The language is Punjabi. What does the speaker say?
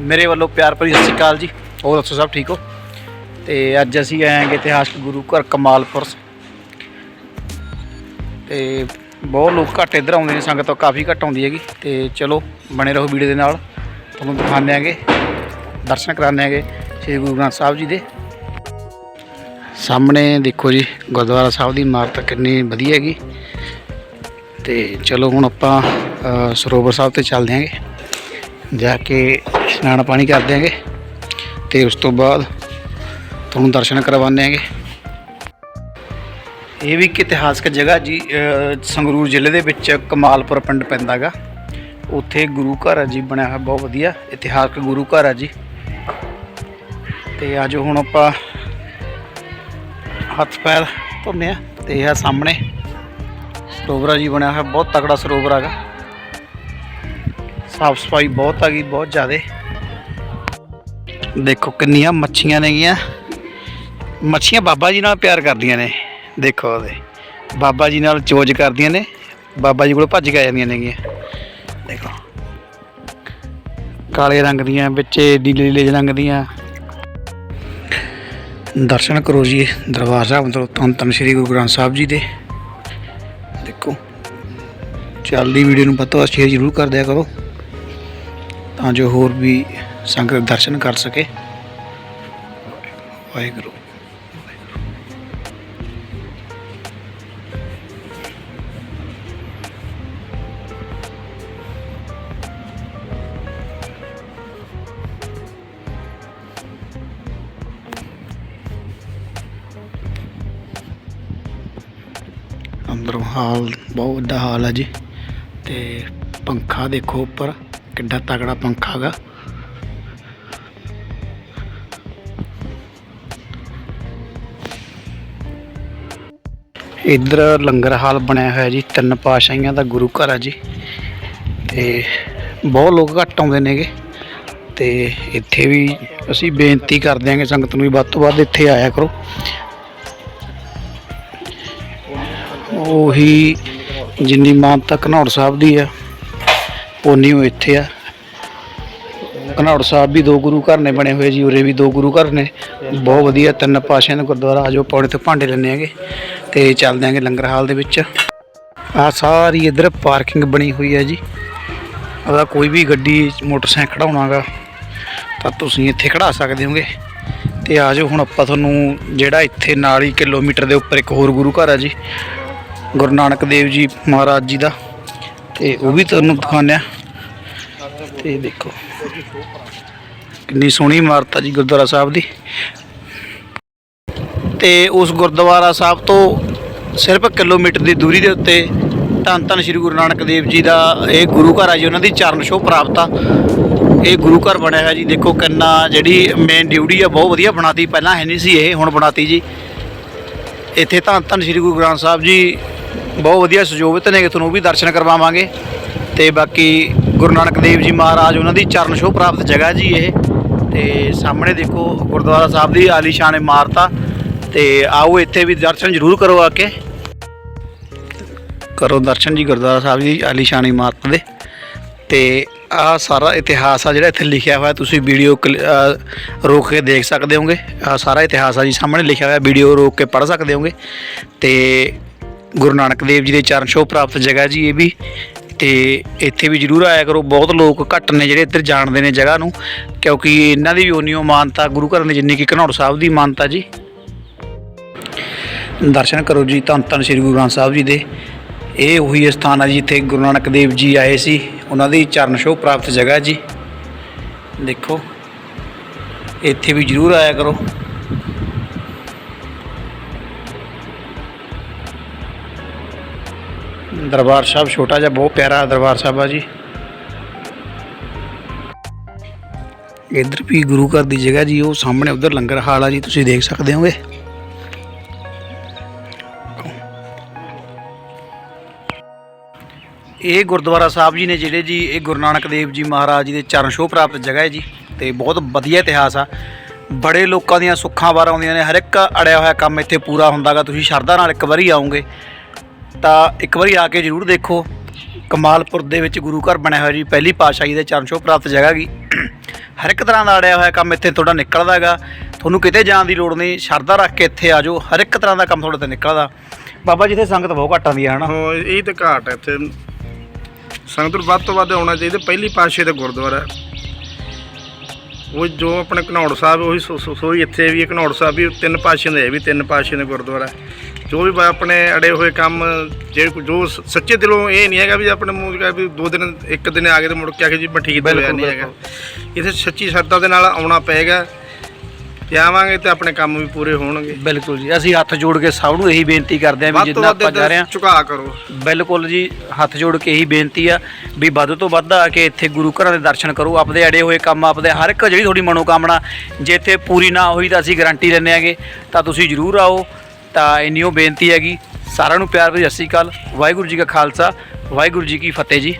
ਮੇਰੇ ਵੱਲੋਂ ਪਿਆਰ ਭਰੀ ਸਤਿ ਸ਼੍ਰੀ ਅਕਾਲ ਜੀ। ਹੋਰ ਦੱਸੋ ਸਭ ਠੀਕ ਹੋ? ਤੇ ਅੱਜ ਅਸੀਂ ਆਏ ਆਏਗੇ ਇਤਿਹਾਸਕ ਗੁਰੂ ਘਰ ਕਮਾਲਪੁਰ। ਤੇ ਬਹੁਤ ਲੋਕ ਘੱਟ ਇੱਧਰ ਆਉਂਦੇ ਨੇ, ਸੰਗਤ ਤਾਂ ਕਾਫੀ ਘੱਟ ਆਉਂਦੀ ਹੈਗੀ। ਤੇ ਚਲੋ, ਬਣੇ ਰਹੋ ਵੀਡੀਓ ਦੇ ਨਾਲ। ਤੁਹਾਨੂੰ ਦਿਖਾਉਂਦੇ ਆਂਗੇ, ਦਰਸ਼ਨ ਕਰਾਉਂਦੇ ਆਂਗੇ ਸ੍ਰੀ ਗੁਰੂ ਗ੍ਰੰਥ ਸਾਹਿਬ ਜੀ ਦੇ। ਸਾਹਮਣੇ ਦੇਖੋ ਜੀ, ਗੁਰਦੁਆਰਾ ਸਾਹਿਬ ਦੀ ਇਮਾਰਤ ਕਿੰਨੀ ਵਧੀਆ ਹੈਗੀ। ਤੇ ਚਲੋ ਹੁਣ ਆਪਾਂ ਸਰੋਵਰ ਸਾਹਿਬ ਤੇ ਚੱਲਦੇ ਆਂਗੇ। ਜਾ ਕੇ ਇਸ਼ਨਾਨ ਪਾਣੀ ਕਰ ਦਿਆਂਗੇ ਤੇ ਉਸ ਤੋਂ ਬਾਅਦ ਤੁਹਾਨੂੰ ਦਰਸ਼ਨ ਕਰਵਾਉਂਦੇ ਆਂਗੇ। ਇਹ ਵੀ ਇੱਕ ਇਤਿਹਾਸਕ ਜਗ੍ਹਾ ਜੀ ਸੰਗਰੂਰ ਜ਼ਿਲ੍ਹੇ ਦੇ ਵਿੱਚ ਕਮਾਲਪੁਰ ਪਿੰਡ ਪੈਂਦਾ ਗਾ ਉੱਥੇ ਗੁਰੂ ਘਰ ਆ ਜੀ, ਬਣਿਆ ਹੋਇਆ ਬਹੁਤ ਵਧੀਆ, ਇਤਿਹਾਸਕ ਗੁਰੂ ਘਰ ਆ ਜੀ। ਤੇ ਅੱਜ ਹੁਣ ਆਪਾਂ ਹੱਥ ਪੈਰ ਧੋਨੇ ਆ ਤੇ ਇਹ ਸਾਹਮਣੇ ਸਰੋਵਰ ਜੀ ਬਣਿਆ ਹੋਇਆ, ਬਹੁਤ ਤਕੜਾ ਸਰੋਵਰ ਹੈਗਾ ਸਾਫ਼ ਸਫ਼ਾਈ ਬਹੁਤ ਆ ਗਈ, ਬਹੁਤ ਜ਼ਿਆਦੇ। ਦੇਖੋ ਕਿੰਨੀਆਂ ਮੱਛੀਆਂ ਨੇਗੀਆਂ ਮੱਛੀਆਂ ਬਾਬਾ ਜੀ ਨਾਲ ਪਿਆਰ ਕਰਦੀਆਂ ਨੇ। ਦੇਖੋ ਉਹਦੇ। ਬਾਬਾ ਜੀ ਨਾਲ ਚੋਜ ਕਰਦੀਆਂ ਨੇ। ਬਾਬਾ ਜੀ ਕੋਲ ਭੱਜ ਕੇ ਆ ਜਾਂਦੀਆਂ ਨੇਗੀਆਂ ਦੇਖੋ। ਕਾਲੇ ਰੰਗ ਦੀਆਂ, ਵਿੱਚ ਨੀਲੇ ਨੀਲੇ ਰੰਗ ਦੀਆਂ। ਦਰਸ਼ਨ ਕਰੋ ਜੀ, ਦਰਬਾਰ ਸਾਹਿਬ ਤੋਂ ਧੰਨ ਧੰਨ ਸ੍ਰੀ ਗੁਰੂ ਗ੍ਰੰਥ ਸਾਹਿਬ ਜੀ ਦੇ। ਦੇਖੋ। ਚੱਲਦੀ ਵੀਡੀਓ ਨੂੰ ਪਤਾ, ਸ਼ੇਅਰ ਜ਼ਰੂਰ ਕਰ ਦਿਆ ਕਰੋ। ਤਾਂ ਜੋ ਹੋਰ ਵੀ ਸੰਗਤ ਦਰਸ਼ਨ ਕਰ ਸਕੇ। ਵਾਹਿਗੁਰੂ। ਅੰਦਰੋਂ ਹਾਲ ਬਹੁਤ ਵੱਡਾ ਹਾਲ ਹੈ ਜੀ। ਤੇ ਪੰਖਾ ਦੇਖੋ ਉੱਪਰ। ਕਿੱਡਾ ਤਕੜਾ ਪੰਖਾ ਹੈਗਾ। ਇੱਧਰ ਲੰਗਰ ਹਾਲ ਬਣਿਆ ਹੋਇਆ ਜੀ, ਤਿੰਨ ਪਾਸ਼ਾਹੀਆਂ ਦਾ ਗੁਰੂ ਘਰ ਆ ਜੀ। ਤੇ ਬਹੁਤ ਲੋਕ ਘੱਟ ਆਉਂਦੇ ਨੇਗੇ। ਤੇ ਇੱਥੇ ਵੀ ਅਸੀਂ ਬੇਨਤੀ ਕਰਦੇ ਹਾਂਗੇ ਸੰਗਤ ਨੂੰ ਵੀ ਵੱਧ ਤੋਂ ਵੱਧ ਇੱਥੇ ਆਇਆ ਕਰੋ। ਉਹੀ ਜਿੰਨੀ ਮਾਨਤਾ ਘਨੌੜ ਸਾਹਿਬ ਦੀ ਆ ਉਨੀ ਉਹ ਇੱਥੇ ਆ। ਘਨੌੜ ਸਾਹਿਬ ਵੀ ਦੋ ਗੁਰੂ ਘਰ ਨੇ ਬਣੇ ਹੋਏ ਜੀ, ਉਰੇ ਵੀ ਦੋ ਗੁਰੂ ਘਰ ਨੇ। ਬਹੁਤ ਵਧੀਆ, ਤਿੰਨ ਪਾਸ਼ਿਆਂ ਦਾ ਗੁਰਦੁਆਰਾ, ਆਜੋ ਪੌੜੇ ਤੋਂ ਭਾਂਡੇ ਲੈਣੇ ਹੈਗੇ ਤੇ ਚੱਲਦੇ ਆਂਗੇ ਲੰਗਰ ਹਾਲ ਦੇ ਵਿੱਚ। ਆ ਸਾਰੀ ਇੱਧਰ ਪਾਰਕਿੰਗ ਬਣੀ ਹੋਈ ਹੈ ਜੀ। ਉਹਦਾ ਕੋਈ ਵੀ ਗੱਡੀ, ਮੋਟਰਸਾਈਕਲ ਖੜਾਉਣਾਗਾ ਤਾਂ ਤੁਸੀਂ ਇੱਥੇ ਖੜਾ ਸਕਦੇ ਹੋਗੇ। ਤੇ ਆਜੋ ਹੁਣ ਆਪਾਂ ਤੁਹਾਨੂੰ ਜਿਹੜਾ ਇੱਥੇ ਨਾਲ ਹੀ ਕਿਲੋਮੀਟਰ ਦੇ ਉੱਪਰ ਇੱਕ ਹੋਰ ਗੁਰੂ ਘਰ ਆ ਜੀ, ਗੁਰੂ ਨਾਨਕ ਦੇਵ ਜੀ ਮਹਾਰਾਜ ਜੀ ਦਾ। ਤੇ ਉਹ ਵੀ ਤੁਹਾਨੂੰ ਦਿਖਾਉਂਦੇ ਆ। ਤੇ ਦੇਖੋ। ਕਿੰਨੀ ਸੋਹਣੀ ਇਮਾਰਤ ਆ ਜੀ ਗੁਰਦੁਆਰਾ ਸਾਹਿਬ ਦੀ। ਤੇ ਉਸ ਗੁਰਦੁਆਰਾ ਸਾਹਿਬ ਤੋਂ ਸਿਰਫ ਕਿਲੋਮੀਟਰ ਦੀ ਦੂਰੀ ਦੇ ਉੱਤੇ ਧੰਨ ਧੰਨ ਸ੍ਰੀ ਗੁਰੂ ਨਾਨਕ ਦੇਵ ਜੀ ਦਾ ਇਹ ਗੁਰੂ ਘਰ ਆ ਜੀ, ਉਹਨਾਂ ਦੀ ਚਰਨ ਛੋਹ ਪ੍ਰਾਪਤ ਆ। ਇਹ ਗੁਰੂ ਘਰ ਬਣਿਆ ਹੋਇਆ ਜੀ, ਦੇਖੋ ਕਿੰਨਾ ਜਿਹੜੀ ਮੇਨ ਡਿਊਟੀ ਆ, ਬਹੁਤ ਵਧੀਆ ਬਣਾਤੀ। ਪਹਿਲਾਂ ਹੈ ਨਹੀਂ ਸੀ ਇਹ, ਹੁਣ ਬਣਾਤੀ ਜੀ। ਇੱਥੇ ਧੰਨ ਧੰਨ ਸ੍ਰੀ ਗੁਰੂ ਗ੍ਰੰਥ ਸਾਹਿਬ ਜੀ ਬਹੁਤ ਵਧੀਆ ਸੁਜੋਭਿਤ ਨੇ ਤੁਹਾਨੂੰ ਉਹ ਵੀ ਦਰਸ਼ਨ ਕਰਵਾਵਾਂਗੇ। ਤੇ ਬਾਕੀ ਗੁਰੂ ਨਾਨਕ ਦੇਵ ਜੀ ਮਹਾਰਾਜ ਉਹਨਾਂ ਦੀ ਚਰਨ ਛੋਹ ਪ੍ਰਾਪਤ ਜਗ੍ਹਾ ਜੀ ਇਹ। ਤੇ ਸਾਹਮਣੇ ਦੇਖੋ ਗੁਰਦੁਆਰਾ ਸਾਹਿਬ ਦੀ ਆਲੀਸ਼ਾਨ ਇਮਾਰਤ ਆ ਤੇ ਆਓ ਇੱਥੇ ਵੀ ਦਰਸ਼ਨ ਜ਼ਰੂਰ ਕਰੋ ਆ ਕੇ। ਕਰੋ ਦਰਸ਼ਨ ਜੀ, ਗੁਰਦੁਆਰਾ ਸਾਹਿਬ ਦੀ ਆਲੀਸ਼ਾਨ ਇਮਾਰਤ ਦੇ। ਤੇ ਆ ਸਾਰਾ ਇਤਿਹਾਸ ਆ ਜਿਹੜਾ ਇੱਥੇ ਲਿਖਿਆ ਹੋਇਆ, ਤੁਸੀਂ ਵੀਡੀਓ ਰੋਕ ਕੇ ਦੇਖ ਸਕਦੇ ਹੋਗੇ। ਆ ਸਾਰਾ ਇਤਿਹਾਸ ਆ ਜੀ ਸਾਹਮਣੇ ਲਿਖਿਆ ਹੋਇਆ, ਵੀਡੀਓ ਰੋਕ ਕੇ ਪੜ੍ਹ ਸਕਦੇ ਹੋਗੇ। ਤੇ ਗੁਰੂ ਨਾਨਕ ਦੇਵ ਜੀ ਦੇ ਚਰਨ ਛੋਹ ਪ੍ਰਾਪਤ ਜਗ੍ਹਾ ਜੀ ਇਹ ਵੀ। ਤੇ ਇੱਥੇ ਵੀ ਜਰੂਰ ਆਇਆ ਕਰੋ, ਬਹੁਤ ਲੋਕ ਘੱਟ ਨੇ ਜਿਹੜੇ ਇੱਧਰ ਜਾਣਦੇ ਨੇ ਜਗ੍ਹਾ ਨੂੰ, ਕਿਉਂਕਿ ਇਹਨਾਂ ਦੀ ਵੀ ਉਨੀਓ ਮਾਨਤਾ, ਗੁਰੂ ਘਰ ਨੇ ਜਿੰਨੀ ਕਿ ਘਨੌੜ ਸਾਹਿਬ ਦੀ ਮਾਨਤਾ ਜੀ। ਦਰਸ਼ਨ ਕਰੋ ਜੀ, ਧੰਨ ਧੰਨ ਸ੍ਰੀ ਗੁਰੂ ਗ੍ਰੰਥ ਸਾਹਿਬ ਜੀ ਦੇ। ਇਹ ਉਹੀ ਸਥਾਨ ਆ ਜਿੱਥੇ ਗੁਰੂ ਨਾਨਕ ਦੇਵ ਜੀ ਆਏ ਸੀ, ਉਹਨਾਂ ਦੀ ਚਰਨ ਛੋਹ ਪ੍ਰਾਪਤ ਜਗ੍ਹਾ ਜੀ। ਦੇਖੋ, ਇੱਥੇ ਵੀ ਜਰੂਰ ਆਇਆ ਕਰੋ। ਦਰਬਾਰ ਸਾਹਿਬ ਛੋਟਾ ਜਿਹਾ, ਬਹੁਤ ਪਿਆਰਾ ਦਰਬਾਰ ਸਾਹਿਬ ਆ ਜੀ। ਇੱਧਰ ਵੀ ਗੁਰੂ ਘਰ ਦੀ ਜਗ੍ਹਾ ਜੀ, ਉਹ ਸਾਹਮਣੇ ਉਧਰ ਲੰਗਰ ਹਾਲ ਆ ਜੀ, ਤੁਸੀਂ ਦੇਖ ਸਕਦੇ ਹੋਗੇ। ਇਹ ਗੁਰਦੁਆਰਾ ਸਾਹਿਬ ਜੀ ਨੇ ਜਿਹੜੇ ਜੀ, ਇਹ ਗੁਰੂ ਨਾਨਕ ਦੇਵ ਜੀ ਮਹਾਰਾਜ ਜੀ ਦੇ ਚਰਨ ਛੋਹ ਪ੍ਰਾਪਤ ਜਗ੍ਹਾ ਹੈ ਜੀ, ਤੇ ਬਹੁਤ ਵਧੀਆ ਇਤਿਹਾਸ ਆ। ਬੜੇ ਲੋਕਾਂ ਦੀਆਂ ਸੁੱਖਾਂ ਵਾਰ ਆਉਂਦੀਆਂ ਨੇ, ਹਰ ਇੱਕ ਅੜਿਆ ਹੋਇਆ ਕੰਮ ਇੱਥੇ ਪੂਰਾ ਹੁੰਦਾਗਾ, ਤੁਸੀਂ ਸ਼ਰਧਾ ਨਾਲ ਇੱਕ ਵਾਰੀ ਆਉਂਗੇ ਤਾਂ ਇੱਕ ਵਾਰੀ ਆ ਕੇ ਜ਼ਰੂਰ ਦੇਖੋ। ਕਮਾਲਪੁਰ ਦੇ ਵਿੱਚ ਗੁਰੂ ਘਰ ਬਣਿਆ ਹੋਇਆ ਜੀ ਪਹਿਲੀ ਪਾਤਸ਼ਾਹੀ ਦੇ ਚਰਨ ਛੋਹ ਪ੍ਰਾਪਤ ਜਗ੍ਹਾ ਗੀ ਹਰ ਇੱਕ ਤਰ੍ਹਾਂ ਦਾ ਅੜਿਆ ਹੋਇਆ ਕੰਮ ਇੱਥੇ ਤੁਹਾਡਾ ਨਿਕਲਦਾ ਹੈਗਾ। ਤੁਹਾਨੂੰ ਕਿਤੇ ਜਾਣ ਦੀ ਲੋੜ ਨਹੀਂ ਸ਼ਰਧਾ ਰੱਖ ਕੇ ਇੱਥੇ ਆ ਜਾਓ। ਹਰ ਇੱਕ ਤਰ੍ਹਾਂ ਦਾ ਕੰਮ ਤੁਹਾਡੇ ਤੇ ਨਿਕਲਦਾ। ਬਾਬਾ ਜਿੱਥੇ ਸੰਗਤ ਬਹੁਤ ਘੱਟ ਆਉਂਦੀ ਹੈ ਹਨਾ? ਹਾਂ ਇਹ ਤਾਂ ਘਾਟ ਹੈ ਇੱਥੇ। ਸੰਗਤ ਨੂੰ ਵੱਧ ਤੋਂ ਵੱਧ ਆਉਣਾ ਚਾਹੀਦਾ। ਪਹਿਲੀ ਪਾਤਸ਼ਾਹ ਦਾ ਗੁਰਦੁਆਰਾ ਉਹ ਜੋ ਆਪਣੇ ਘਨੌੜ ਸਾਹਿਬ ਉਹੀ ਸੋ- ਸੋ- ਸੋਈ ਇੱਥੇ ਵੀ ਹੈ, ਘਨੌੜ ਸਾਹਿਬ ਵੀ ਤਿੰਨ ਪਾਤਸ਼ਾਹ ਦੇ ਵੀ ਤਿੰਨ ਪਾਤਸ਼ਾਹ ਦੇ ਗੁਰਦੁਆਰਾ ਜੋ ਵੀ ਆਪਣੇ ਅੜੇ ਹੋਏ ਕੰਮ ਜੇ ਜੋ ਸੱਚੇ ਦਿਲੋਂ ਇਹ ਨਹੀਂ ਹੈਗਾ ਵੀ ਆਪਣੇ ਮੂੰਹ ਕਾ ਵੀ ਦੋ ਦਿਨ ਇੱਕ ਦਿਨ ਆ ਗਏ ਤੇ ਮੁੜ ਕੇ ਆ ਕੇ ਜੀ ਮੈਂ ਠੀਕ ਤੇ ਹੋਇਆ ਨਹੀਂ ਹੈਗਾ। ਇੱਥੇ ਸੱਚੀ ਸ਼ਰਧਾ ਦੇ ਨਾਲ ਆਉਣਾ ਪਏਗਾ। ਤੇ ਆਵਾਂਗੇ ਤੇ ਆਪਣੇ ਕੰਮ ਵੀ ਪੂਰੇ ਹੋਣਗੇ। ਬਿਲਕੁਲ ਜੀ ਅਸੀਂ ਹੱਥ ਜੋੜ ਕੇ ਸਭ ਨੂੰ ਇਹੀ ਬੇਨਤੀ ਕਰਦੇ ਹਾਂ ਵੀ ਜਿੰਨਾ ਆਪਾਂ ਜਾ ਰਹੇ ਹਾਂ। ਝੁਕਾ ਕਰੋ। ਬਿਲਕੁਲ ਜੀ ਹੱਥ ਜੋੜ ਕੇ ਇਹੀ ਬੇਨਤੀ ਆ ਵੀ ਵੱਧ ਤੋਂ ਵੱਧ ਆ ਕੇ ਇੱਥੇ ਗੁਰੂ ਘਰਾਂ ਦੇ ਦਰਸ਼ਨ ਕਰੋ। ਆਪਦੇ ਅੜੇ ਹੋਏ ਕੰਮ ਆਪਦੇ ਹਰ ਇੱਕ ਜਿਹੜੀ ਤੁਹਾਡੀ ਮਨੋਕਾਮਨਾ ਜੇ ਇੱਥੇ ਪੂਰੀ ਨਾ ਹੋਈ ਤਾਂ ਅਸੀਂ ਗਾਰੰਟੀ ਦਿੰਦੇ ਆਂਗੇ ਤਾਂ ਤੁਸੀਂ ਜਰੂਰ ਆਓ। ਤਾਂ ਇੰਨੀ ਉਹ ਬੇਨਤੀ ਹੈਗੀ, ਸਾਰਿਆਂ ਨੂੰ ਪਿਆਰ ਭਰੀ ਸਤਿ ਸ਼੍ਰੀ ਅਕਾਲ, ਵਾਹਿਗੁਰੂ ਜੀ ਕਾ ਖਾਲਸਾ, ਵਾਹਿਗੁਰੂ ਜੀ ਕੀ ਫਤਿਹ ਜੀ।